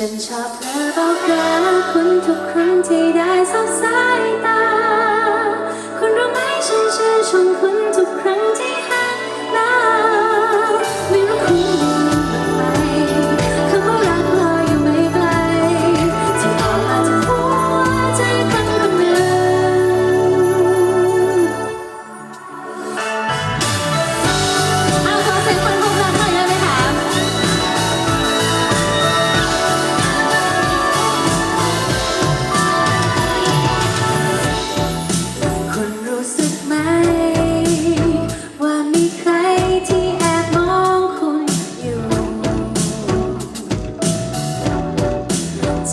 ฉันชอบเธอเอเกินคุณทุกครั้งที่ได้สบสายตา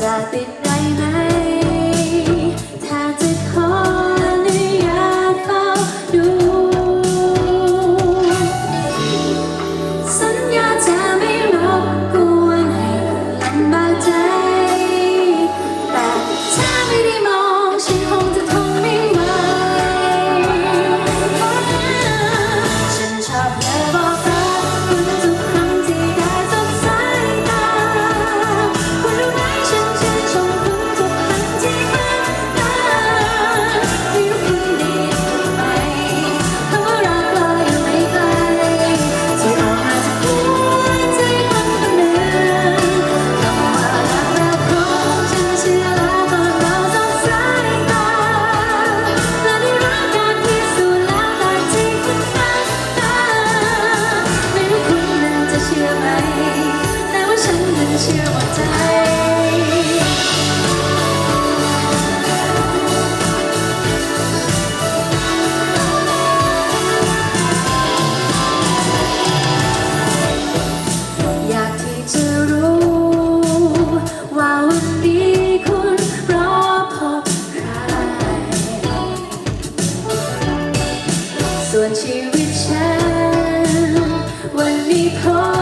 I've been ส่วนชีวิตฉันวันนี้พอ